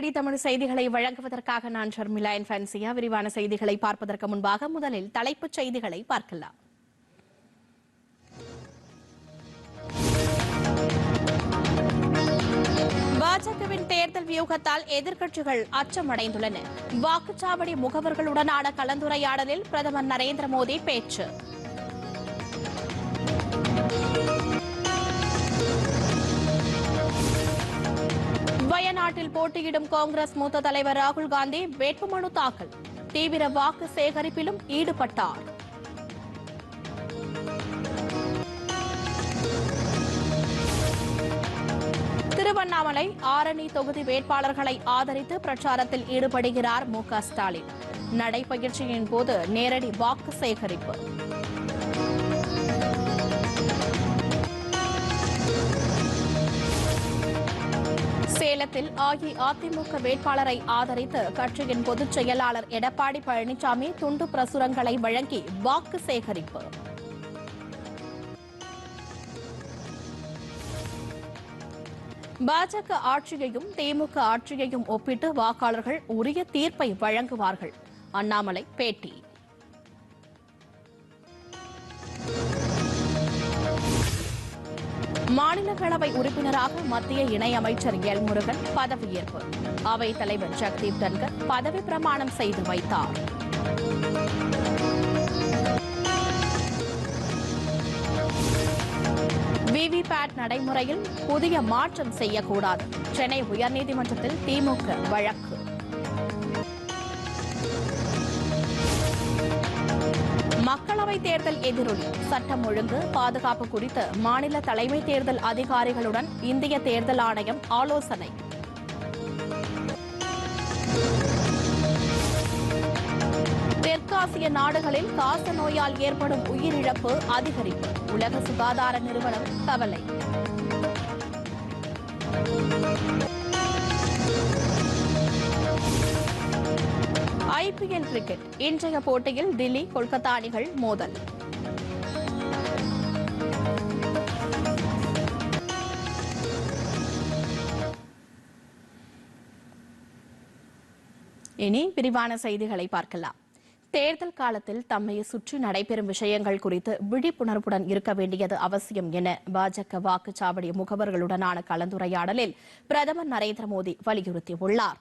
DD Tamil செய்திகளை வழங்குவதற்காக நான் ஷர்மிலா என் ஃபன்சியா விரிவான செய்திகளை பார்ப்பதற்கு முன்பாக முதலில் தலைப்புச் செய்திகளை பார்க்கலாம். பாஜகவின் தேர்தல் வியூகத்தால் எதிர்க்கட்சிகள் அச்சமடைந்துள்ளன. வாக்குச்சாவடி முகவர்களுடனான கலந்துரையாடலில் பிரதமர் நரேந்திர மோடி பேச்சு. வயநாட்டில் போட்டியிடும் காங்கிரஸ் மூத்த தலைவர் ராகுல் காந்தி வேட்புமனு தாக்கல். தீவிர வாக்கு சேகரிப்பிலும் ஈடுபட்டார். திருவண்ணாமலை ஆரணி தொகுதி வேட்பாளர்களை ஆதரித்து பிரச்சாரத்தில் ஈடுபடுகிறார் மு க ஸ்டாலின். நடைபயிற்சியின் போது நேரடி வாக்கு சேகரிப்பு. சேலத்தில் அஇஅதிமுக வேட்பாளரை ஆதரித்து கட்சியின் பொதுச் செயலாளர் எடப்பாடி பழனிசாமி துண்டு பிரசுரங்களை வழங்கி வாக்கு சேகரிப்பு. பாஜக ஆட்சியையும் திமுக ஆட்சியையும் ஒப்பிட்டு வாக்காளர்கள் உரிய தீர்ப்பை வழங்குவார்கள். அண்ணாமலை பேட்டி. மாநிலங்களவை உறுப்பினராக மத்திய இணையமைச்சர் எல் முருகன் பதவியேற்பு அவைத் தலைவர் ஜெகதீப் தன்கர் பதவி பிரமாணம் செய்து வைத்தார். விவிபேட் நடைமுறையில் புதிய மாற்றம் செய்யக்கூடாது. சென்னை உயர்நீதிமன்றத்தில் திமுக வழக்கு. மக்களவை தேர்தல் எதிரொலி. சட்டம் ஒழுங்கு பாதுகாப்பு குறித்து மாநில தலைமை தேர்தல் அதிகாரிகளுடன் இந்திய தேர்தல் ஆணையம் ஆலோசனை. தெற்காசிய நாடுகளில் காச நோயால் ஏற்படும் உயிரிழப்பு அதிகரிப்பு. உலக சுகாதார நிறுவனம் கவலை ஐபிஎல் கிரிக்கெட் இன்றைய போட்டியில் தில்லி கொல்கத்தா அணிகள் மோதல். இனி விரிவான செய்திகளை பார்க்கலாம். தேர்தல் காலத்தில் தம்மை சுற்றி நடைபெறும் விஷயங்கள் குறித்து விழிப்புணர்வுடன் இருக்க வேண்டியது அவசியம் என பாஜக வாக்குச்சாவடி முகவர்களுடனான கலந்துரையாடலில் பிரதமர் நரேந்திர மோடி வலியுறுத்தியுள்ளார்.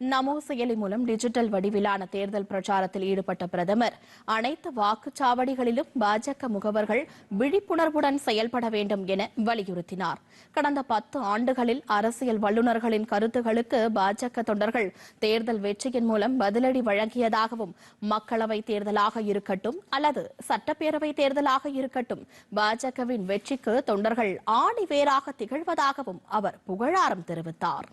நமோ செயலி மூலம் டிஜிட்டல் வடிவிலான தேர்தல் பிரச்சாரத்தில் ஈடுபட்ட பிரதமர் அனைத்து வாக்குச்சாவடிகளிலும் பாஜக முகவர்கள் விழிப்புணர்வுடன் செயல்பட வேண்டும் என வலியுறுத்தினார். கடந்த பத்து ஆண்டுகளில் அரசியல் வல்லுநர்களின் கருத்துகளுக்கு பாஜக தொண்டர்கள் தேர்தல் வெற்றியின் மூலம் பதிலடி வழங்கியதாகவும் மக்களவை தேர்தலாக இருக்கட்டும் அல்லது சட்டப்பேரவை தேர்தலாக இருக்கட்டும் பாஜகவின் வெற்றிக்கு தொண்டர்கள் ஆணிவேராக திகழ்வதாகவும் அவர் புகழாரம் தெரிவித்தார்.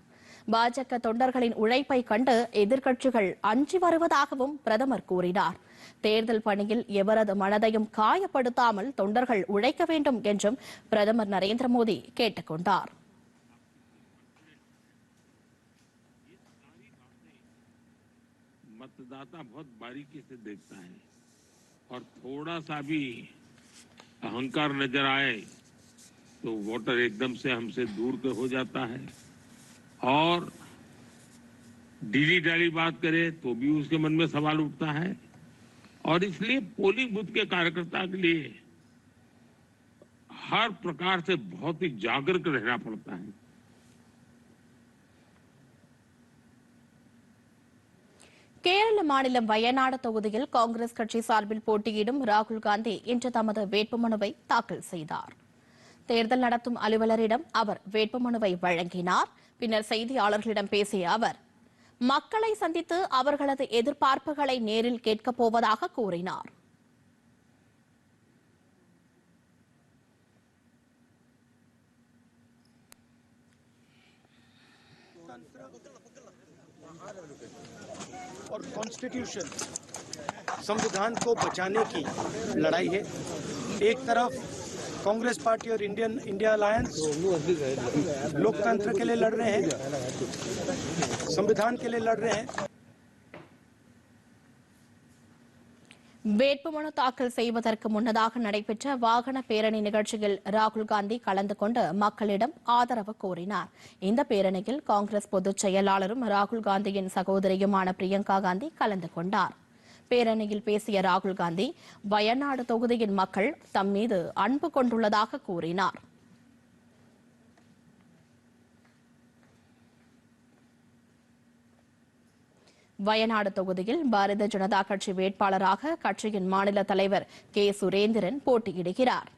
பாஜக தொண்டர்களின் உழைப்பை கண்டு எதிர்க்கட்சிகள் அஞ்சி வருவதாகவும் பிரதமர் கூறினார் தேர்தல் பணியில் எவரது மனதையும் காயப்படுத்தாமல் தொண்டர்கள் உழைக்க வேண்டும் என்றும் பிரதமர் நரேந்திர மோடி கேட்டுக் கொண்டார் मतदाता बहुत बारीकी से देखता है और थोड़ा सा भी अहंकार नजर आए तो वोटर एकदम से हमसे दूर के हो जाता है और डीली डाली बात करे तो भी उसके मन में सवाल उठता है और इसलिए पोलिंग बूथ के कार्यकर्ता के लिए हर प्रकार से बहुत ही जागरूक रहना पड़ता है கேரள மாநிலம் வயநாடு தொகுதியில் காங்கிரஸ் கட்சி சார்பில் போட்டியிடும் ராகுல் காந்தி இன்று தமது வேட்புமனுவை தாக்கல் செய்தார் தேர்தல் நடத்தும் அலுவலரிடம் அவர் வேட்புமனுவை வழங்கினார் பின்னர் செய்தியாளர்களிடம் பேசிய அவர் மக்களை சந்தித்து அவர்களது எதிர்பார்ப்புகளை நேரில் கேட்கப் போவதாக கூறினார் और कॉन्स्टिट्यूशन संविधान को बचाने की लड़ाई है एक तरफ कांग्रेस पार्टी और इंडियन इंडिया अलायंस लोकतंत्र के लिए लड़ रहे हैं संविधान के लिए लड़ रहे हैं வேட்புமனு தாக்கல் செய்வதற்கு முன்னதாக நடைபெற்ற வாகன பேரணி நிகழ்ச்சியில் ராகுல் காந்தி கலந்து கொண்டு மக்களிடம் ஆதரவு கோரினார் இந்த பேரணியில் காங்கிரஸ் பொதுச் செயலாளரும் ராகுல் காந்தியின் சகோதரியுமான பிரியங்கா காந்தி கலந்து கொண்டார் பேரணியில் பேசிய ராகுல் காந்தி வயநாடு தொகுதியின் மக்கள் தம் மீது அன்பு கொண்டுள்ளதாக கூறினார். வயநாடு தொகுதியில் பாரதிய ஜனதா கட்சி வேட்பாளராக கட்சியின் மாநில தலைவர் கே. சுரேந்திரன் போட்டியிடுகிறார்.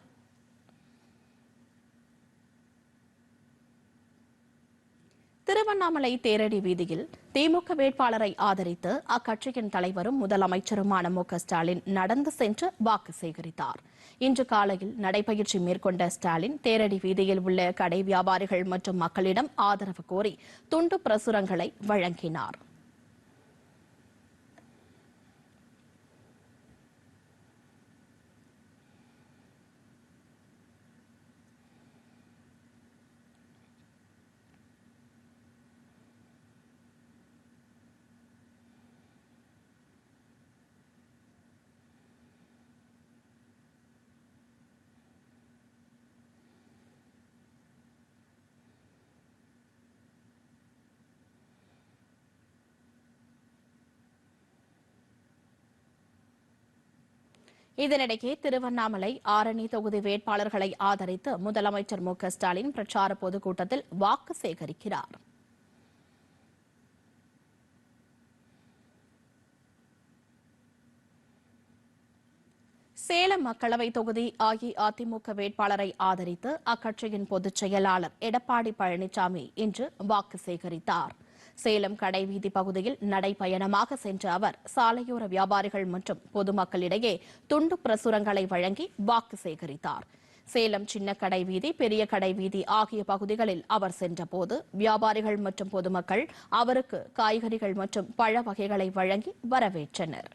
திருவண்ணாமலை தேரடி வீதியில் திமுக வேட்பாளரை ஆதரித்து அக்கட்சியின் தலைவரும் முதலமைச்சருமான மு ஸ்டாலின் நடந்து சென்று வாக்கு சேகரித்தார். இன்று காலையில் நடைபயிற்சி மேற்கொண்ட ஸ்டாலின் தேரடி வீதியில் உள்ள கடை வியாபாரிகள் மற்றும் மக்களிடம் ஆதரவு கோரி துண்டு பிரசுரங்களை வழங்கினார். இதனிடையே திருவண்ணாமலை ஆரணி தொகுதி வேட்பாளர்களை ஆதரித்து முதலமைச்சர் மு ஸ்டாலின் பிரச்சார பொதுக்கூட்டத்தில் வாக்கு சேகரிக்கிறார். சேலம் மக்களவை தொகுதி அஇஅதிமுக வேட்பாளரை ஆதரித்து அக்கட்சியின் பொதுச் செயலாளர் எடப்பாடி பழனிசாமி இன்று வாக்கு சேகரித்தார். சேலம் கடைவீதி பகுதியில் நடைபயணமாக சென்ற அவர் சாலையோர வியாபாரிகள் மற்றும் பொதுமக்களிடையே துண்டு பிரசுரங்களை வழங்கி வாக்கு சேகரித்தார். சேலம் சின்ன கடை வீதி பெரிய கடை வீதி ஆகிய பகுதிகளில் அவர் சென்றபோது வியாபாரிகள் மற்றும் பொதுமக்கள் அவருக்கு காய்கறிகள் மற்றும் பழ வகைகளை வழங்கி வரவேற்றனர்.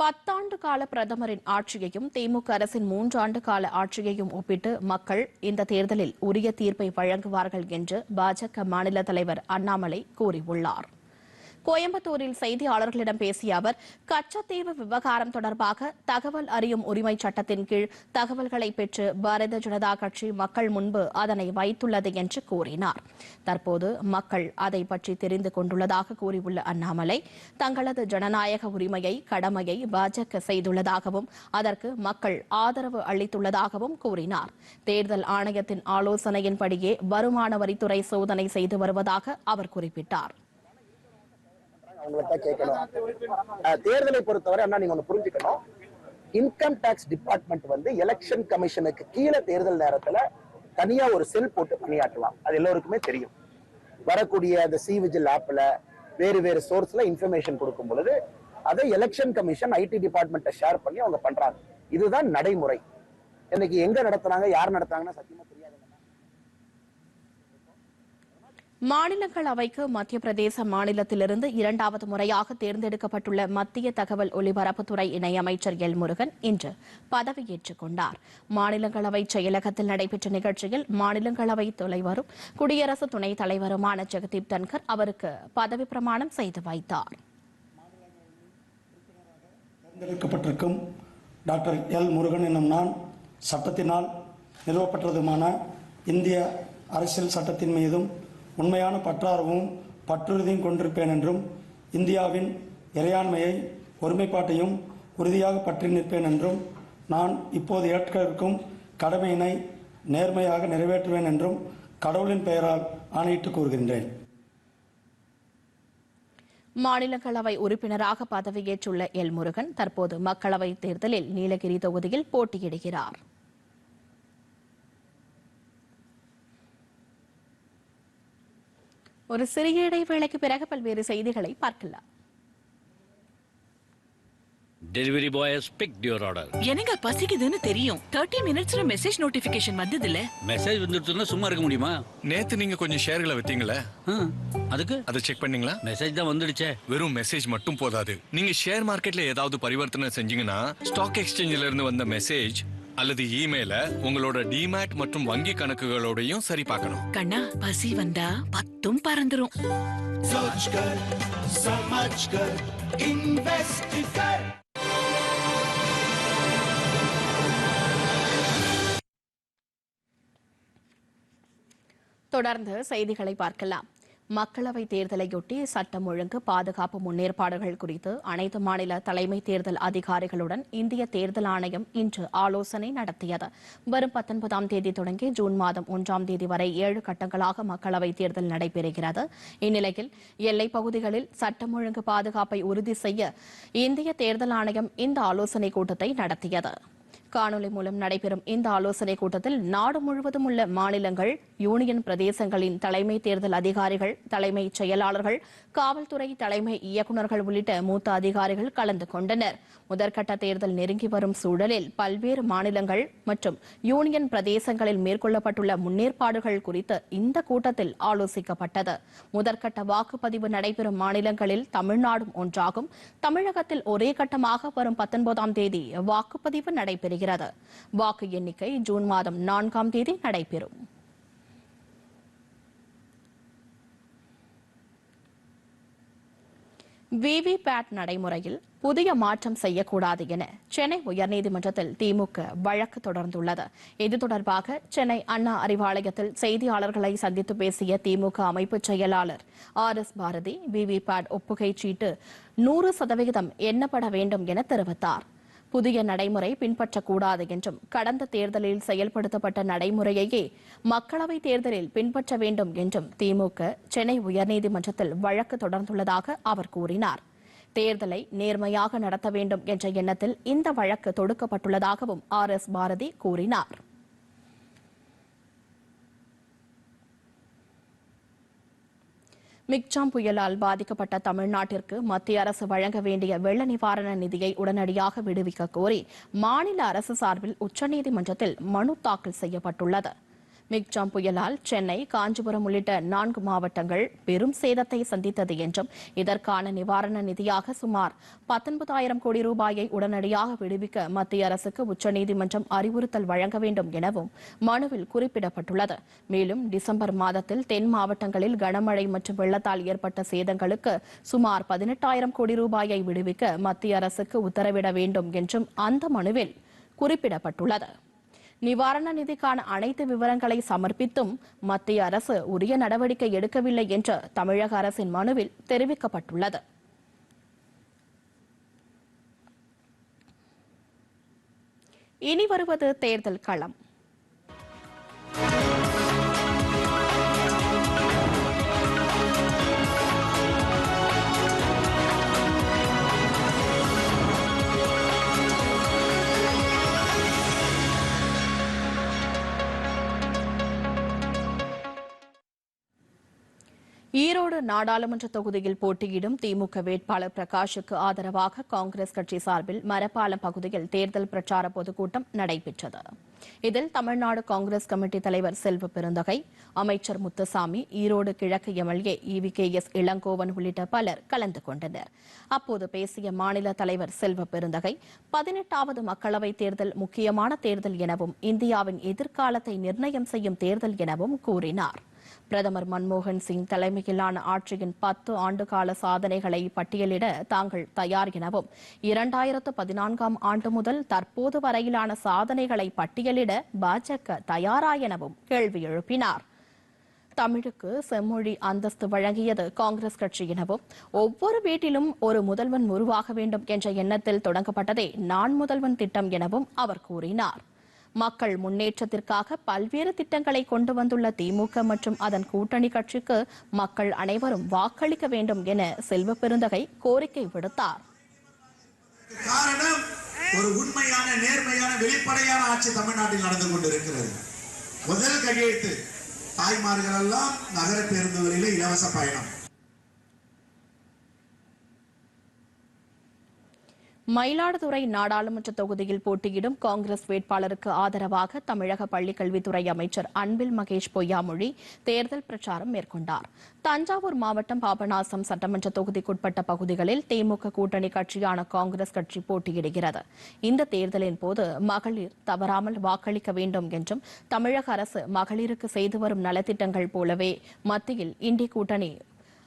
பத்தாண்டு கால பிரதமரின் ஆட்சியையும் திமுக அரசின் மூன்றாண்டு கால ஆட்சியையும் ஒப்பிட்டு மக்கள் இந்த தேர்தலில் உரிய தீர்ப்பை வழங்குவார்கள் என்று பாஜக மாநில தலைவர் அண்ணாமலை கூறியுள்ளார். கோயம்புத்தூரில் செய்தியாளர்களிடம் பேசிய அவர் கச்சத்தீவு விவகாரம் தொடர்பாக தகவல் அறியும் உரிமை சட்டத்தின் கீழ் தகவல்களை பெற்று பாரதிய ஜனதா கட்சி மக்கள் முன்பு அதனை வைத்துள்ளது என்று கூறினார். தற்போது மக்கள் அதை பற்றி தெரிந்து கொண்டுள்ளதாக கூறியுள்ள அண்ணாமலை தங்களது ஜனநாயக உரிமையை கடமையை பாஜக செய்துள்ளதாகவும் அதற்கு மக்கள் ஆதரவு அளித்துள்ளதாகவும் கூறினார். தேர்தல் ஆணையத்தின் ஆலோசனையின்படியே வருமான வரித்துறை சோதனை செய்து வருவதாக அவர் குறிப்பிட்டார். அவங்கள கேட்கணும். தேர்தலை பொறுத்தவரை அண்ணா நீங்க ஒண்ணு புரிஞ்சுக்கணும். இன்கம் டாக்ஸ் டிபார்ட்மெண்ட் வந்து எலெக்ஷன் கமிஷனுக்கு கீழே தேர்தல் நேரத்துல தனியா ஒரு செல் போட்டு பணியாற்றுவாங்க அது எல்லோருக்குமே தெரியும். வரக்கூடிய அந்த சி விஜில் ஆப்ல வேறு வேறு சோர்ஸ்ல இன்ஃபர்மேஷன் கொடுக்கும் பொழுது அதை எலெக்ஷன் கமிஷன் ஐடி டிபார்ட்மெண்ட்டை ஷேர் பண்ணி அவங்க பண்றாங்க. இதுதான் நடைமுறை. இன்னைக்கு எங்க நடத்துனாங்க யார் நடத்துறாங்கன்னா சத்தியமா மாநிலங்களவைக்கு மத்திய பிரதேச மாநிலத்திலிருந்து இரண்டாவது முறையாக தேர்ந்தெடுக்கப்பட்டுள்ள மத்திய தகவல் ஒலிபரப்புத்துறை இணையமைச்சர் எல் முருகன் இன்று பதவியேற்றுக் கொண்டார். மாநிலங்களவை செயலகத்தில் நடைபெற்ற நிகழ்ச்சியில் மாநிலங்களவை தலைவரும் குடியரசு துணைத் தலைவருமான ஜெகதீப் தன்கர் அவருக்கு பதவி பிரமாணம் செய்து வைத்தார். தேர்ந்தெடுக்கப்பட்டிருக்கும் டாக்டர் எல் முருகன் என்னும் நான் சட்டத்தினால் நிறுவப்பட்டதுமான இந்திய அரசியல் சட்டத்தின் மீதும் உண்மையான பற்றார்வமும் பற்றுறுதியும் கொண்டிருப்பேன் என்றும் இந்தியாவின் இறையாண்மையை ஒருமைப்பாட்டையும் உறுதியாக பற்றி நிற்பேன் என்றும் நான் இப்போது ஏற்க இருக்கும் கடமையினை நேர்மையாக நிறைவேற்றுவேன் என்றும் கடவுளின் பெயரால் ஆணையிட்டு கூறுகின்றேன். மாநிலங்களவை உறுப்பினராக பதவியேற்றுள்ள எல் முருகன் தற்போது மக்களவைத் தேர்தலில் நீலகிரி தொகுதியில் போட்டியிடுகிறார். ஒரு சிறிய இடைவேளைக்கு பிறகு பல்வேறு செய்திகளை பார்க்கலாம். Delivery boy has picked your order. எனக்கு பசிக்குதுன்னு தெரியும். தேர்ட்டி மினிட்ஸ்ல மெசேஜ் நோட்டிபிகேஷன் வந்ததுல? மெசேஜ் வந்துடுச்சுன்னா சும்மா இருக்க முடியுமா? நேத்து நீங்க கொஞ்சம் ஷேர்களை வித்தீங்களே? ஆ, அதுக்கு? அதை செக் பண்ணீங்களா? மெசேஜ் தான் வந்துடுச்சே. வெறும் மெசேஜ் மட்டும் போதாது. நீங்க ஷேர் மார்க்கெட்ல ஏதாவது பரிவர்த்தனை செஞ்சீங்கன்னா ஸ்டாக் எக்ஸ்சேஞ்சில இருந்து வந்த மெசேஜ் அல்லது இமெயில உங்களோட டிமேட் மற்றும் வங்கி கணக்குகளோடையும் சரி பார்க்கணும். கண்ணா பசி வந்தா பத்தும் பறந்துரும். தொடர்ந்து செய்திகளை பார்க்கலாம். மக்களவைத் தேர்தலையொட்டி சட்டம் ஒழுங்கு பாதுகாப்பு முன்னேற்பாடுகள் குறித்து அனைத்து மாநில தலைமை தேர்தல் அதிகாரிகளுடன் இந்திய தேர்தல் ஆணையம் இன்று ஆலோசனை நடத்தியது. வரும் பத்தொன்பதாம் தேதி தொடங்கி ஜூன் மாதம் ஒன்றாம் தேதி வரை ஏழு கட்டங்களாக மக்களவைத் தேர்தல் நடைபெறுகிறது. இந்நிலையில் எல்லைப் பகுதிகளில் சட்டம் ஒழுங்கு பாதுகாப்பை உறுதி செய்ய இந்திய தேர்தல் ஆணையம் இந்த ஆலோசனைக் கூட்டத்தை நடத்தியது. காணொலி மூலம் நடைபெறும் இந்த ஆலோசனைக் கூட்டத்தில் நாடு முழுவதும் உள்ள மாநிலங்கள் யூனியன் பிரதேசங்களின் தலைமை தேர்தல் அதிகாரிகள் தலைமை செயலாளர்கள் காவல்துறை தலைமை இயக்குநர்கள் உள்ளிட்ட மூத்த அதிகாரிகள் கலந்து கொண்டனர். முதற்கட்ட தேர்தல் நெருங்கி வரும் சூழலில் பல்வேறு மாநிலங்கள் மற்றும் யூனியன் பிரதேசங்களில் மேற்கொள்ளப்பட்டுள்ள முன்னேற்பாடுகள் குறித்து இந்த கூட்டத்தில் ஆலோசிக்கப்பட்டது. முதற்கட்ட வாக்குப்பதிவு நடைபெறும் மாநிலங்களில் தமிழ்நாடும் ஒன்றாகும். தமிழகத்தில் ஒரே கட்டமாக வரும் பத்தொன்பதாம் தேதி வாக்குப்பதிவு நடைபெறுகிறது. வாக்கு எண்ணிக்கை ஜூன் மாதம் நான்காம் தேதி நடைபெறும். விவிபேட் நடைமுறையில் புதிய மாற்றம் செய்யக்கூடாது என சென்னை உயர்நீதிமன்றத்தில் திமுக வழக்கு தொடர்ந்துள்ளது. இது தொடர்பாக சென்னை அண்ணா அறிவாலயத்தில் செய்தியாளர்களை சந்தித்து பேசிய திமுக அமைப்பு செயலாளர் ஆர் எஸ் பாரதி விவிபேட் ஒப்புகை சீட்டு நூறு சதவிகிதம் எண்ணப்பட வேண்டும் என தெரிவித்தார். புதிய நடைமுறை பின்பற்றக்கூடாது என்றும் கடந்த தேர்தலில் செயல்படுத்தப்பட்ட நடைமுறையையே மக்களவைத் தேர்தலில் பின்பற்ற வேண்டும் என்றும் திமுக சென்னை உயர்நீதிமன்றத்தில் வழக்கு தொடர்ந்துள்ளதாக அவர் கூறினார். தேர்தலை நேர்மையாக நடத்த வேண்டும் என்ற எண்ணத்தில் இந்த வழக்கு தொடுக்கப்பட்டுள்ளதாகவும் ஆர் எஸ் பாரதி கூறினார். மிக்ஜாம் புயலால் பாதிக்கப்பட்ட தமிழ்நாட்டிற்கு மத்திய அரசு வழங்க வேண்டிய வெள்ள நிவாரண நிதியை உடனடியாக விடுவிக்க கோரி மாநில அரசு சார்பில் உச்சநீதிமன்றத்தில் மனு தாக்கல் செய்யப்பட்டுள்ளது. மிக்ஜாம் புயலால் சென்னை காஞ்சிபுரம் உள்ளிட்ட நான்கு மாவட்டங்கள் பெரும் சேதத்தை சந்தித்தது என்றும் இதற்கான நிவாரண நிதியாக சுமார் பத்தொன்பதாயிரம் கோடி ரூபாயை உடனடியாக விடுவிக்க மத்திய அரசுக்கு உச்சநீதிமன்றம் அறிவுறுத்தல் வழங்க வேண்டும் எனவும் மனுவில் குறிப்பிடப்பட்டுள்ளது. மேலும் டிசம்பர் மாதத்தில் தென் மாவட்டங்களில் கனமழை மற்றும் வெள்ளத்தால் ஏற்பட்ட சேதங்களுக்கு சுமார் பதினெட்டாயிரம் கோடி ரூபாயை விடுவிக்க மத்திய அரசுக்கு உத்தரவிட வேண்டும் என்றும் அந்த மனுவில் குறிப்பிடப்பட்டுள்ளது. நிவாரண நிதிக்கான அனைத்து விவரங்களை சமர்ப்பித்தும் மத்திய அரசு உரிய நடவடிக்கை எடுக்கவில்லை என்று தமிழக அரசின் மனுவில் தெரிவிக்கப்பட்டுள்ளது. இனி வருவது தேர்தல் களம். ஈரோடு நாடாளுமன்ற தொகுதியில் போட்டியிடும் திமுக வேட்பாளர் பிரகாஷுக்கு ஆதரவாக காங்கிரஸ் கட்சி சார்பில் மரப்பாலம் பகுதியில் தேர்தல் பிரச்சார பொதுக்கூட்டம் நடைபெற்றது. இதில் தமிழ்நாடு காங்கிரஸ் கமிட்டி தலைவர் செல்வ பெருந்தகை அமைச்சர் முத்துசாமி ஈரோடு கிழக்கு MLA EV K S Elangovan உள்ளிட்ட பலர் கலந்து கொண்டனர். அப்போது பேசிய மாநில தலைவர் செல்வ பெருந்தகை பதினெட்டாவது மக்களவைத் தேர்தல் முக்கியமான தேர்தல் எனவும் இந்தியாவின் எதிர்காலத்தை நிர்ணயம் செய்யும் தேர்தல் எனவும் கூறினார். பிரதமர் மன்மோகன் சிங் தலைமையிலான ஆட்சியின் பத்து ஆண்டுகால சாதனைகளை பட்டியலிட தாங்கள் தயார் எனவும் இரண்டாயிரத்து பதினான்காம் ஆண்டு முதல் தற்போது வரையிலான சாதனைகளை பட்டியலிட பாஜக தயாரா எனவும் கேள்வி எழுப்பினார். தமிழுக்கு செம்மொழி அந்தஸ்து வழங்கியது காங்கிரஸ் கட்சி எனவும் ஒவ்வொரு வீட்டிலும் ஒரு முதல்வன் உருவாக வேண்டும் என்ற எண்ணத்தில் தொடங்கப்பட்டதே நான் முதல்வன் திட்டம் எனவும் அவர் கூறினார். மக்கள் முன்னேற்றத்திற்காக பல்வேறு திட்டங்களை கொண்டு வந்துள்ள திமுக மற்றும் அதன் கூட்டணி கட்சிக்கு மக்கள் அனைவரும் வாக்களிக்க வேண்டும் என செல்வ பெருந்தகை கோரிக்கை விடுத்தார். ஒரு உண்மையான நேர்மையான வெளிப்படையான ஆட்சி தமிழ்நாட்டில் நடந்து கொண்டிருக்கிறது. முதல் கையெழுத்து தாய்மார்கள் எல்லாம் நகர பேருந்துகளில் இலவச பயணம். மயிலாடுதுறை நாடாளுமன்ற தொகுதியில் போட்டியிடும் காங்கிரஸ் வேட்பாளருக்கு ஆதரவாக தமிழக பள்ளிக்கல்வித்துறை அமைச்சர் அன்பில் மகேஷ் பொய்யாமொழி தேர்தல் பிரச்சாரம் மேற்கொண்டார். தஞ்சாவூர் மாவட்டம் பாபநாசம் சட்டமன்ற தொகுதிக்குட்பட்ட பகுதிகளில் திமுக கூட்டணி கட்சியான காங்கிரஸ் கட்சி போட்டியிடுகிறது. இந்த தேர்தலின் போது மகளிர் தவறாமல் வாக்களிக்க வேண்டும் என்றும் தமிழக அரசு மகளிருக்கு செய்து வரும் நலத்திட்டங்கள் போலவே மத்தியில் இண்டி கூட்டணி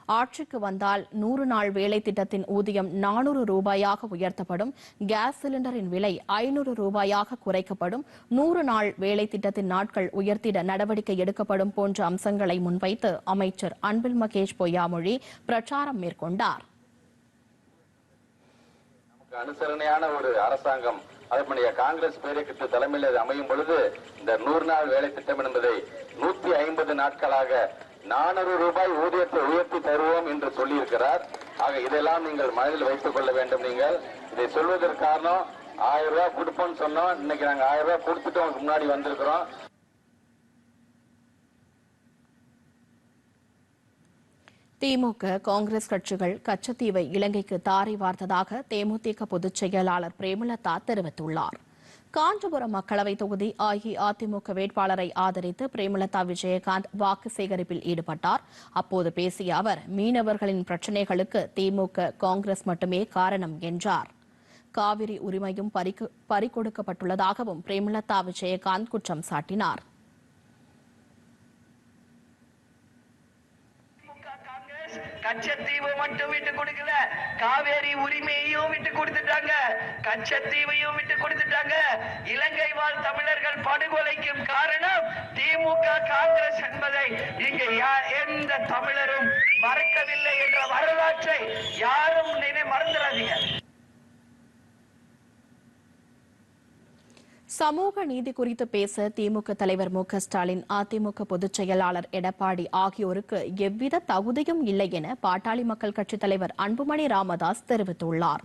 ஆட்சிக்கு வந்தால் நூறு நாள் வேலை திட்டத்தின் ஊதியம் நானூறு ரூபாயாக உயர்த்தப்படும். கேஸ் சிலிண்டரின் விலை ஐநூறு ரூபாயாக குறைக்கப்படும். நூறு நாள் வேலை திட்டத்தின் நாட்கள் உயர்த்திட நடவடிக்கை எடுக்கப்படும் போன்ற அம்சங்களை முன்வைத்து அமைச்சர் அன்பில் மகேஷ் பொய்யாமொழி பிரச்சாரம் மேற்கொண்டார். அனுசரணையான ஒரு அரசாங்கம் அதனுடைய காங்கிரஸ் பேரியக்கத்து தலைமையில் அமையும் பொழுது இந்த நூறு நாள் வேலை திட்டம் என்பதை நூத்தி ஐம்பது நாட்களாக நானூறு ரூபாய் ஊதியத்தை உயர்த்தி தருவோம் என்று சொல்லியிருக்கிறார். ஆக இதெல்லாம் நீங்கள் மனதில் வைத்துக் கொள்ள வேண்டும் நீங்கள். இதை சொல்வதற்கு காரணம் ஆயிரம் ரூபாய் கொடுப்போம்னு சொன்னோம். இன்னைக்கு நாங்க ஆயிரம் ரூபாய் கொடுத்துட்டு உங்களுக்கு முன்னாடி வந்திருக்கிறோம். திமுக காங்கிரஸ் கட்சிகள் கச்சத்தீவை இலங்கைக்கு தாரை வார்த்ததாக தேமுதிக பொதுச் செயலாளர் பிரேமலதா தெரிவித்துள்ளார். காஞ்சிபுரம் மக்களவை தொகுதி அஇஅதிமுக வேட்பாளரை ஆதரித்து பிரேமலதா விஜயகாந்த் வாக்கு சேகரிப்பில் ஈடுபட்டார். அப்போது பேசிய அவர் மீனவர்களின் பிரச்சினைகளுக்கு திமுக காங்கிரஸ் மட்டுமே காரணம் என்றார். காவிரி உரிமையும் பறிக்கொடுக்கப்பட்டுள்ளதாகவும் பிரேமலதா விஜயகாந்த் குற்றம் சாட்டினார். கச்சத்தீவு மட்டும் விட்டு கொடுக்கல. காவேரி உரிமையையும் விட்டு கொடுத்துட்டாங்க. கச்சத்தீவையும் விட்டு கொடுத்துட்டாங்க. இலங்கை வாழ் தமிழர்கள் படுகொலைக்கும் காரணம் திமுக காங்கிரஸ் என்பதை இங்க எந்த தமிழரும் மறக்கவில்லை என்ற வரலாற்றை யாரும் நினை மறந்துடாதீங்க சமூக நீதி குறித்து பேச திமுக தலைவர் மு ஸ்டாலின் அதிமுக பொதுச் செயலாளர் எடப்பாடி ஆகியோருக்கு எவ்வித தகுதியும் இல்லை என பாட்டாளி மக்கள் கட்சித் தலைவர் அன்புமணி ராமதாஸ் தெரிவித்துள்ளார்.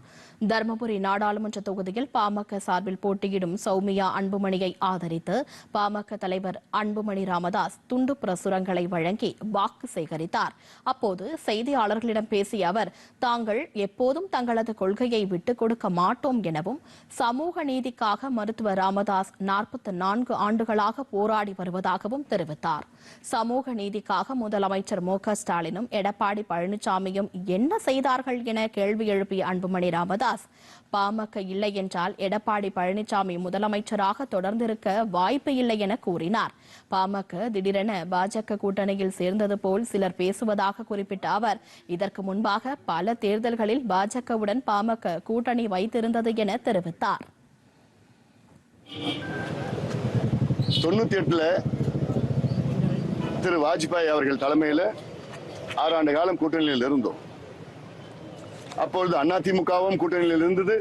தருமபுரி நாடாளுமன்ற தொகுதியில் பாமக சார்பில் போட்டியிடும் சௌமியா அன்புமணியை ஆதரித்து பாமக தலைவர் அன்புமணி ராமதாஸ் துண்டு பிரசுரங்களை வழங்கி வாக்கு சேகரித்தார். அப்போது செய்தியாளர்களிடம் பேசிய அவர் தாங்கள் எப்போதும் தங்களது கொள்கையை விட்டுக் கொடுக்க மாட்டோம் எனவும் சமூக நீதிக்காக மருத்துவர் ராமதாஸ் நாற்பத்தி நான்கு ஆண்டுகளாக போராடி வருவதாகவும் தெரிவித்தார். சமூக நீதிக்காக முதலமைச்சர் மு ஸ்டாலினும் எடப்பாடி பழனிசாமியும் என்ன செய்தார்கள் என கேள்வி எழுப்பிய அன்புமணி ராமதாஸ் பாமக இல்லை என்றால் எடப்பாடி பழனிசாமி முதலமைச்சராக தொடர்ந்திருக்க வாய்ப்பு இல்லை என கூறினார். பாமக திடீரென பாஜக கூட்டணியில் சேர்ந்தது போல் சிலர் பேசுவதாக குறிப்பிட்ட அவர் இதற்கு முன்பாக பல தேர்தல்களில் பாஜகவுடன் பாமக கூட்டணி வைத்திருந்தது என தெரிவித்தார். தொண்ணூத்தி எட்டுல திரு வாஜ்பாய் அவர்கள் தலைமையில ஆறாண்டு காலம் கூட்டணியில் இருந்தோம். அப்பொழுது அண்ணா திமுகவும் கூட்டணியில் இருந்தது.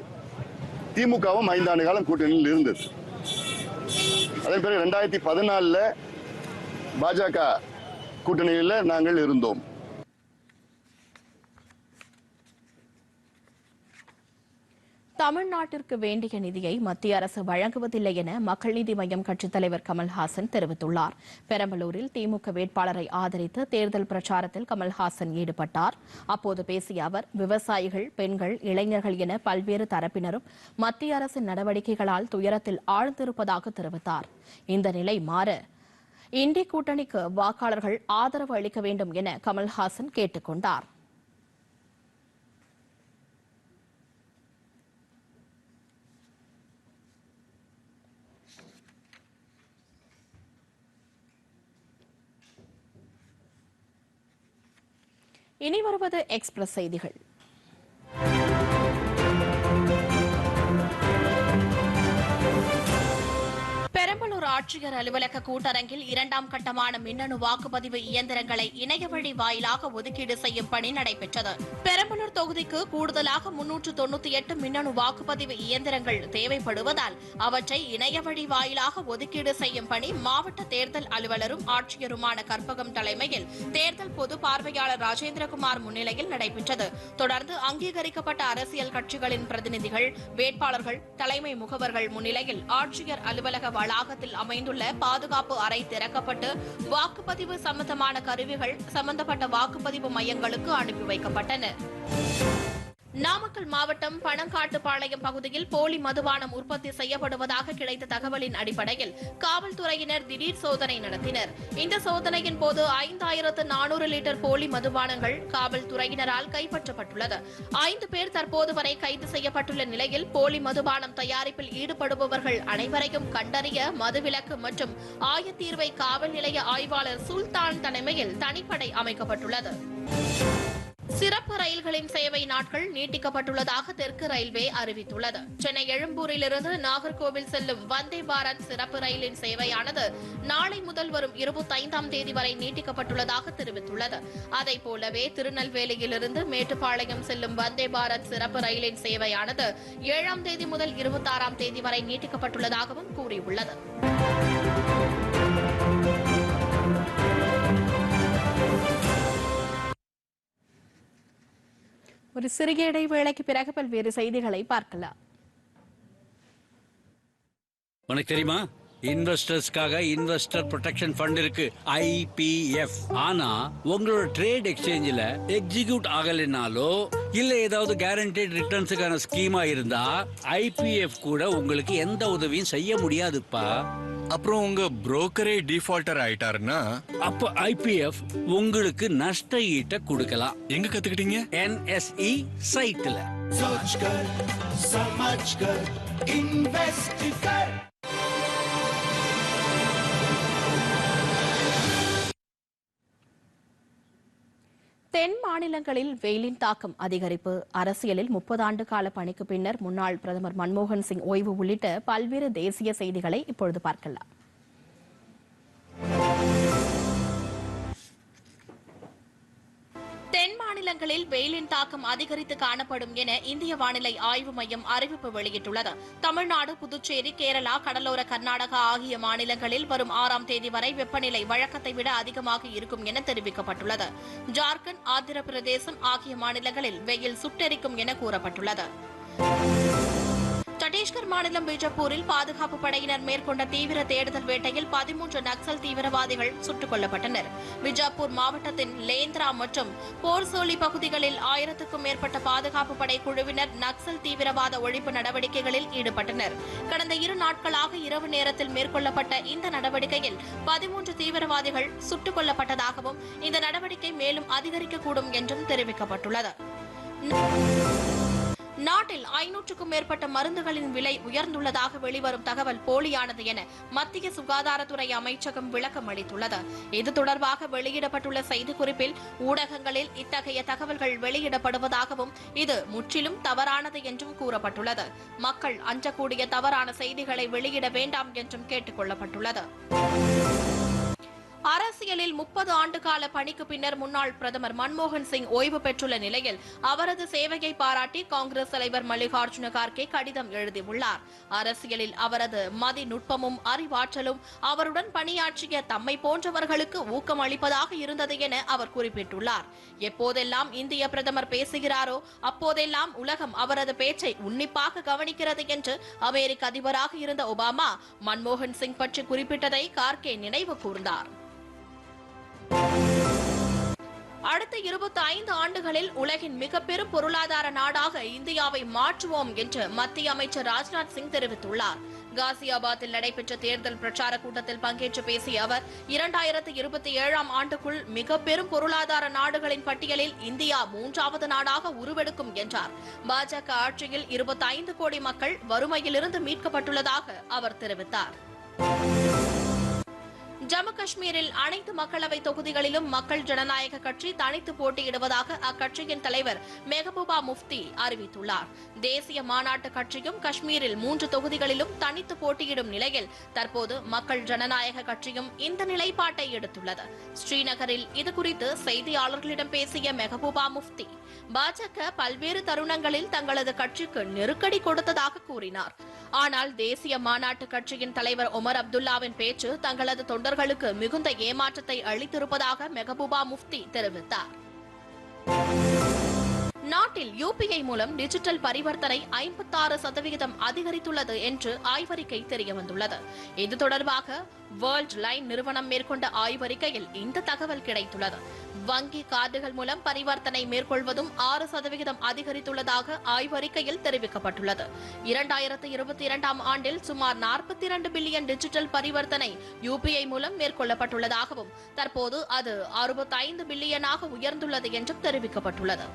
திமுகவும் ஐந்தாண்டு காலம் கூட்டணியில் இருந்தது. அதன் பிறகு ரெண்டாயிரத்தி பதினாலில் பாஜக கூட்டணியில் நாங்கள் இருந்தோம். தமிழ்நாட்டிற்கு வேண்டிய நிதியை மத்திய அரசு வழங்குவதில்லை என மக்கள் நீதி மய்யம் கட்சித் தலைவர் கமல்ஹாசன் தெரிவித்துள்ளார். பெரம்பலூரில் திமுக வேட்பாளரை ஆதரித்து தேர்தல் பிரச்சாரத்தில் கமல்ஹாசன் ஈடுபட்டார். அப்போது பேசிய அவர் விவசாயிகள் பெண்கள் இளைஞர்கள் என பல்வேறு தரப்பினரும் மத்திய அரசின் நடவடிக்கைகளால் துயரத்தில் ஆழ்ந்திருப்பதாக தெரிவித்தார். இந்த நிலை மாற இந்தி கூட்டணிக்கு வாக்காளர்கள் ஆதரவு அளிக்க வேண்டும் என கமல்ஹாசன் கேட்டுக் கொண்டாா் இனி வருவது எக்ஸ்பிரஸ் செய்திகள். பெரம்பலூர் ஆட்சியர் அலுவலக கூட்டரங்கில் இரண்டாம் கட்டமான மின்னணு வாக்குப்பதிவு இயந்திரங்களை இணைய வழி வாயிலாக ஒதுக்கீடு செய்யும் பணி நடைபெற்றது. பெரம்பலூர் தொகுதிக்கு கூடுதலாக முன்னூற்று தொன்னூத்தி எட்டு மின்னணு வாக்குப்பதிவு இயந்திரங்கள் தேவைப்படுவதால் அவற்றை இணைய வழி வாயிலாக ஒதுக்கீடு செய்யும் பணி மாவட்ட தேர்தல் அலுவலரும் ஆட்சியருமான கற்பகம் தலைமையில் தேர்தல் பொது பார்வையாளர் ராஜேந்திரகுமார் முன்னிலையில் நடைபெற்றது. தொடர்ந்து அங்கீகரிக்கப்பட்ட அரசியல் கட்சிகளின் பிரதிநிதிகள் வேட்பாளர்கள் தலைமை முகவர்கள் முன்னிலையில் ஆட்சியர் அலுவலக வளாகத்தில் அமைந்துள்ள பாதுகாப்பு அறை திறக்கப்பட்டு வாக்குப்பதிவு சம்பந்தமான கருவிகள் சம்பந்தப்பட்ட வாக்குப்பதிவு மையங்களுக்கு அனுப்பி வைக்கப்பட்டன. நாமக்கல் மாவட்டம் பணங்காட்டுப்பாளையம் பகுதியில் போலி மதுபானம் உற்பத்தி செய்யப்படுவதாக கிடைத்த தகவலின் அடிப்படையில் காவல்துறையினர் திடீர் சோதனை நடத்தினர். இந்த சோதனையின் போது ஐந்தாயிரத்து நானூறு லிட்டர் போலி மதுபானங்கள் காவல்துறையினரால் கைப்பற்றப்பட்டுள்ளது. ஐந்து பேர் தற்போது வரை கைது செய்யப்பட்டுள்ள நிலையில் போலி மதுபானம் தயாரிப்பில் ஈடுபடுபவர்கள் அனைவரையும் கண்டறிய மதுவிலக்கு மற்றும் ஆயத்தீர்வை காவல் நிலைய ஆய்வாளர் சுல்தான் தலைமையில் தனிப்படை அமைக்கப்பட்டுள்ளது. சிறப்பு ரயில்களின் சேவை நாட்கள் நீட்டிக்கப்பட்டுள்ளதாக தெற்கு ரயில்வே அறிவித்துள்ளது. சென்னை எழும்பூரிலிருந்து நாகர்கோவில் செல்லும் வந்தே பாரத் சிறப்பு ரயிலின் சேவையானது நாளை முதல் வரும் இருபத்தைந்தாம் தேதி வரை நீட்டிக்கப்பட்டுள்ளதாக தெரிவித்துள்ளது. அதை போலவே திருநெல்வேலியிலிருந்து மேட்டுப்பாளையம் செல்லும் வந்தே பாரத் சிறப்பு ரயிலின் சேவையானது ஏழாம் தேதி முதல் இருபத்தாறாம் தேதி வரை நீட்டிக்கப்பட்டுள்ளதாகவும் கூறியுள்ளது. ஒரு சிறிய இடைவேளைக்கு பிறகு பல்வேறு செய்திகளை பார்க்கலாம். உனக்கு தெரியுமா? இன்வெஸ்டர்ஸ்க்காக இன்வெஸ்டர் ப்ரொடெக்ஷன் ஃபண்ட் இருக்கு ஐபிஎஃப் ஆனா உங்களோட ட்ரேட் எக்ஸ்சேஞ்சில் எக்ஸிக்யூட் ஆகலைனாலோ இல்ல ஏதாவது கேரண்டட் ரிட்டர்ன்ஸுக்கான ஸ்கீமா இருந்தா ஐபிஎஃப் கூட உங்களுக்கு எந்த உதவியும் செய்ய முடியாதுப்பா. அப்புறம் உங்க புரோக்கரே டிஃபால்டர் ஆயிட்டாருன்னா அப்ப ஐபிஎஃப் உங்களுக்கு நஷ்ட ஈட்ட கொடுக்கலாம். எங்க கத்துக்கிட்டீங்க? என்எஸ்இ சைட்ல தென் மாநிலங்களில் வெயிலின் தாக்கம் அதிகரிப்பு. அரசியலில் முப்பது ஆண்டு கால பணிக்கு பின்னர் முன்னாள் பிரதமர் மன்மோகன் சிங் ஓய்வு உள்ளிட்ட பல்வேறு தேசிய செய்திகளை இப்பொழுது பார்க்கலாம். தென் மாநிலங்களில் வெயிலின் தாக்கம் அதிகரித்து காணப்படும் என இந்திய வானிலை ஆய்வு மையம் அறிவிப்பு வெளியிட்டுள்ளது. தமிழ்நாடு புதுச்சேரி கேரளா கடலோர கர்நாடகா ஆகிய மாநிலங்களில் வரும் ஆறாம் தேதி வரை வெப்பநிலை வழக்கத்தை விட அதிகமாக இருக்கும் என தெரிவிக்கப்பட்டுள்ளது. ஜார்க்கண்ட் ஆந்திர பிரதேசம் ஆகிய மாநிலங்களில் வெயில் சுட்டெரிக்கும் என கூறப்பட்டுள்ளது. சத்தீஸ்கர் மாநிலம் பீஜப்பூரில் பாதுகாப்பு படையினர் மேற்கொண்ட தீவிர தேடுதல் வேட்டையில் பதிமூன்று நக்சல் தீவிரவாதிகள் சுட்டுக் கொல்லப்பட்டனர். பிஜாப்பூர் மாவட்டத்தின் லேந்திரா மற்றும் போர்சோலி பகுதிகளில் ஆயிரத்துக்கும் மேற்பட்ட பாதுகாப்பு படை குழுவினர் நக்சல் தீவிரவாத ஒழிப்பு நடவடிக்கைகளில் ஈடுபட்டனர். கடந்த இரு நாட்களாக இரவு நேரத்தில் மேற்கொள்ளப்பட்ட இந்த நடவடிக்கையில் பதிமூன்று தீவிரவாதிகள் சுட்டுக் கொல்லப்பட்டதாகவும் இந்த நடவடிக்கை மேலும் அதிகரிக்கக்கூடும் என்றும் தெரிவிக்கப்பட்டுள்ளது. நாட்டில் ஐநூற்றுக்கும் மேற்பட்ட மருந்துகளின் விலை உயர்ந்துள்ளதாக வெளிவரும் தகவல் போலியானது என மத்திய சுகாதாரத்துறை அமைச்சகம் விளக்கம் அளித்துள்ளது. இது தொடர்பாக வெளியிடப்பட்டுள்ள செய்திக்குறிப்பில் ஊடகங்களில் இத்தகைய தகவல்கள் வெளியிடப்படுவதாகவும் இது முற்றிலும் தவறானது என்றும் கூறப்பட்டுள்ளது. மக்கள் அஞ்சக்கூடிய தவறான செய்திகளை வெளியிட வேண்டாம் என்றும் கேட்டுக் கொள்ளப்பட்டுள்ளது. அரசியலில் முப்பது ஆண்டு கால பணிக்கு பின்னர் முன்னாள் பிரதமர் மன்மோகன் சிங் ஓய்வு பெற்றுள்ள நிலையில் அவரது சேவையை பாராட்டி காங்கிரஸ் தலைவர் மல்லிகார்ஜுன கார்கே கடிதம் எழுதியுள்ளார். அரசியலில் அவரது மதிநுட்பமும் அறிவாற்றலும் அவருடன் பணியாற்றிய தம்மை போன்றவர்களுக்கு ஊக்கம் அளிப்பதாக இருந்தது என அவர் குறிப்பிட்டுள்ளார். எப்போதெல்லாம் இந்திய பிரதமர் பேசுகிறாரோ அப்போதெல்லாம் உலகம் அவரது பேச்சை உன்னிப்பாக கவனிக்கிறது என்று அமெரிக்க அதிபராக இருந்த ஒபாமா மன்மோகன் சிங் பற்றி குறிப்பிட்டதை கார்கே நினைவு கூர்ந்தார். அடுத்த இருபத்தி ஐந்து ஆண்டுகளில் உலகின் மிகப்பெரும் பொருளாதார நாடாக இந்தியாவை மாற்றுவோம் என்று மத்திய அமைச்சர் ராஜ்நாத் சிங் தெரிவித்துள்ளார். காசியாபாத்தில் நடைபெற்ற தேர்தல் பிரச்சார கூட்டத்தில் பங்கேற்று பேசிய அவர் இரண்டாயிரத்து இருபத்தி ஏழாம் ஆண்டுக்குள் மிக பெரும் பொருளாதார நாடுகளின் பட்டியலில் இந்தியா மூன்றாவது நாடாக உருவெடுக்கும் என்றார். பாஜக ஆட்சியில் இருபத்தைந்து கோடி மக்கள் வறுமையிலிருந்து மீட்கப்பட்டுள்ளதாக அவர் தெரிவித்தார். ஜம்மு காஷ்மீரில் அனைத்து மக்களவை தொகுதிகளிலும் மக்கள் ஜனநாயக கட்சி தனித்து போட்டியிடுவதாக அக்கட்சியின் தலைவர் மெஹபூபா முஃப்தி அறிவித்துள்ளார். தேசிய மாநாட்டு கட்சியும் காஷ்மீரில் மூன்று தொகுதிகளிலும் தனித்து போட்டியிடும் நிலையில் தற்போது மக்கள் ஜனநாயக கட்சியும் இந்த நிலைப்பாட்டை எடுத்துள்ளது. ஸ்ரீநகரில் இதுகுறித்து செய்தியாளர்களிடம் பேசிய மெஹபூபா முஃப்தி பாஜக பல்வேறு தருணங்களில் தங்களது கட்சிக்கு நெருக்கடி கொடுத்ததாக கூறினார். ஆனால் தேசிய மாநாட்டு கட்சியின் தலைவர் ஒமர் அப்துல்லாவின் பேச்சு தங்களது தொண்டர்களுக்கு மிகுந்த ஏமாற்றத்தை அளித்திருப்பதாக மெகபூபா முஃப்தி தெரிவித்தார். நாட்டில் யூபிஐ மூலம் டிஜிட்டல் பரிவர்த்தனை ஐம்பத்தாறு சதவிகிதம் அதிகரித்துள்ளது என்று ஆய்வறிக்கை தெரியவந்துள்ளது. இது தொடர்பாக வேர்ல்ட் லைன் நிறுவனம் மேற்கொண்ட ஆய்வறிக்கையில் இந்த தகவல் கிடைத்துள்ளது. வங்கி கார்டுகள் மூலம் பரிவர்த்தனை மேற்கொள்வதும் ஆறு சதவிகிதம் அதிகரித்துள்ளதாக ஆய்வறிக்கையில் தெரிவிக்கப்பட்டுள்ளது. இரண்டாயிரத்து இருபத்தி இரண்டாம் ஆண்டில் சுமார் நாற்பத்தி இரண்டு பில்லியன் டிஜிட்டல் பரிவர்த்தனை யூபிஐ மூலம் மேற்கொள்ளப்பட்டுள்ளதாகவும் தற்போது அது அறுபத்தைந்து பில்லியனாக உயர்ந்துள்ளது என்றும் தெரிவிக்கப்பட்டுள்ளது.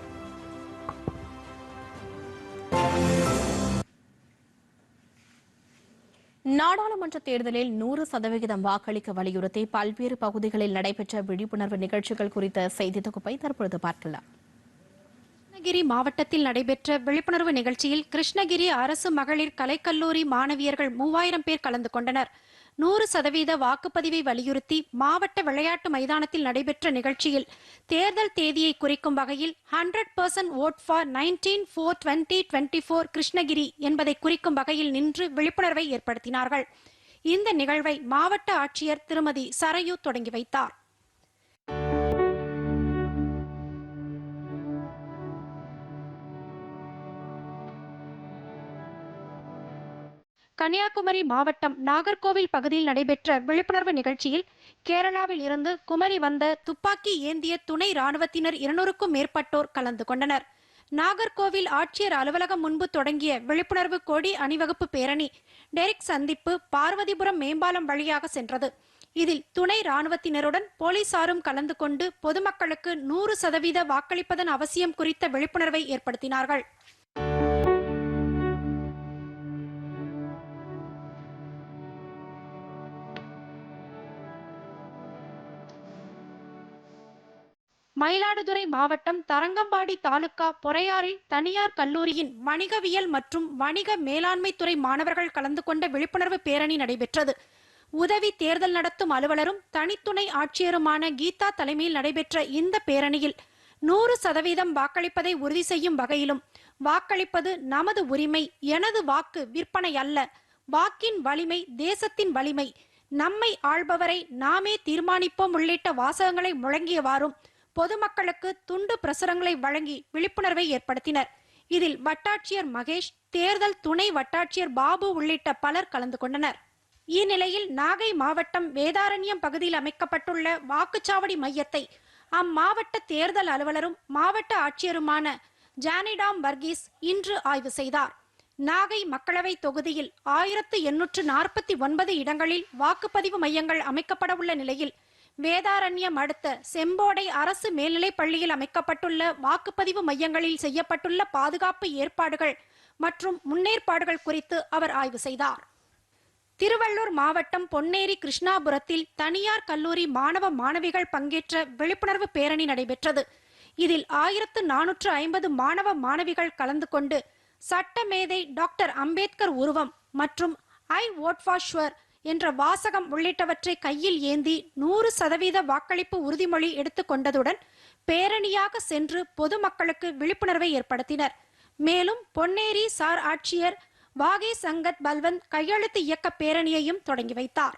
நாடாளுமன்ற தேர்தலில் நூறு சதவிகிதம் வாக்களிக்க வலியுறுத்தி பல்வேறு பகுதிகளில் நடைபெற்ற விழிப்புணர்வு நிகழ்ச்சிகள் குறித்த செய்தி தொகுப்பை தற்பொழுது பார்க்கலாம். கிருஷ்ணகிரி மாவட்டத்தில் நடைபெற்ற விழிப்புணர்வு நிகழ்ச்சியில் கிருஷ்ணகிரி அரசு மகளிர் கலைக்கல்லூரி மாணவியர்கள் மூவாயிரம் பேர் கலந்து கொண்டனர். நூறு சதவீத வாக்குப்பதிவை வலியுறுத்தி மாவட்ட விளையாட்டு மைதானத்தில் நடைபெற்ற நிகழ்ச்சியில் தேர்தல் தேதியை குறிக்கும் வகையில் hundred percent vote for nineteen four twenty twenty four Krishnagiri என்பதை குறிக்கும் வகையில் நின்று விழிப்புணர்வை ஏற்படுத்தினார்கள். இந்த நிகழ்வை மாவட்ட ஆட்சியர் திருமதி சரையு தொடங்கி வைத்தார். கன்னியாகுமரி மாவட்டம் நாகர்கோவில் பகுதியில் நடைபெற்ற விழிப்புணர்வு நிகழ்ச்சியில் கேரளாவில் இருந்து குமரி வந்த துப்பாக்கி ஏந்திய துணை ராணுவத்தினர் இருநூறுக்கும் மேற்பட்டோர் கலந்து கொண்டனர். நாகர்கோவில் ஆட்சியர் அலுவலகம் முன்பு தொடங்கிய விழிப்புணர்வு கொடி அணிவகுப்பு பேரணி டெரிக் சந்திப்பு பார்வதிபுரம் மேம்பாலம் வழியாக சென்றது. இதில் துணை ராணுவத்தினருடன் போலீசாரும் கலந்து கொண்டு பொதுமக்களுக்கு நூறு சதவீத வாக்களிப்பதன் அவசியம் குறித்த விழிப்புணர்வை ஏற்படுத்தினார்கள். மயிலாடுதுறை மாவட்டம் தரங்கம்பாடி தாலுகா பொறையாறில் தனியார் கல்லூரியின் வணிகவியல் மற்றும் வணிக மேலாண்மை துறை மாணவர்கள் கலந்து கொண்ட விழிப்புணர்வு பேரணி நடைபெற்றது. உதவி தேர்தல் நடத்தும் அலுவலரும் தனித்துணை ஆட்சியருமான கீதா தலைமையில் நடைபெற்ற இந்த பேரணியில் நூறு சதவீதம் வாக்களிப்பதை உறுதி செய்யும் வகையிலும் வாக்களிப்பது நமது உரிமை எனது வாக்கு விற்பனை அல்ல. வாக்கின் வலிமை தேசத்தின் வலிமை. நம்மை ஆள்பவரை நாமே தீர்மானிப்போம் உள்ளிட்ட வாசகங்களை முழங்கியவாறும் பொதுமக்களுக்கு துண்டு பிரசுரங்களை வழங்கி விழிப்புணர்வை ஏற்படுத்தினர். இதில் வட்டாட்சியர் மகேஷ் தேர்தல் துணை வட்டாட்சியர் பாபு உள்ளிட்ட பலர் கலந்து கொண்டனர். இந்நிலையில் நாகை மாவட்டம் வேதாரண்யம் பகுதியில் அமைக்கப்பட்டுள்ள வாக்குச்சாவடி மையத்தை அம்மாவட்ட தேர்தல் அலுவலரும் மாவட்ட ஆட்சியருமான ஜானிடாம் வர்கீஸ் இன்று ஆய்வு செய்தார். நாகை மக்களவை தொகுதியில் ஆயிரத்து எண்ணூற்று நாற்பத்தி ஒன்பது இடங்களில் வாக்குப்பதிவு மையங்கள் அமைக்கப்பட உள்ள நிலையில் வேதாரண்யம் அடுத்த செம்போடை அரசு மேல்நிலைப் பள்ளியில் அமைக்கப்பட்டுள்ள வாக்குப்பதிவு மையங்களில் செய்யப்பட்டுள்ள பாதுகாப்பு ஏற்பாடுகள் மற்றும் முன்னேற்பாடுகள் குறித்து அவர் ஆய்வு செய்தார். திருவள்ளூர் மாவட்டம் பொன்னேரி கிருஷ்ணாபுரத்தில் தனியார் கல்லூரி மாணவ மாணவிகள் பங்கேற்ற விழிப்புணர்வு பேரணி நடைபெற்றது. இதில் ஆயிரத்து நானூற்று ஐம்பது மாணவ மாணவிகள் கலந்து கொண்டு சட்டமேதை டாக்டர் அம்பேத்கர் உருவம் மற்றும் ஐ ஓட் ஃபார் ஷுவர் என்ற வாசகம் உள்ளிட்டவற்றை கையில் ஏந்தி நூறு சதவீத வாக்களிப்பு உறுதிமொழி எடுத்துக்கொண்டதுடன் பேரணியாக சென்று பொதுமக்களுக்கு விழிப்புணர்வை ஏற்படுத்தினர். மேலும் பொன்னேரி சார் ஆட்சியர் வாகே சங்கத் பல்வந்த் கையெழுத்து இயக்க பேரணியையும் தொடங்கி வைத்தார்.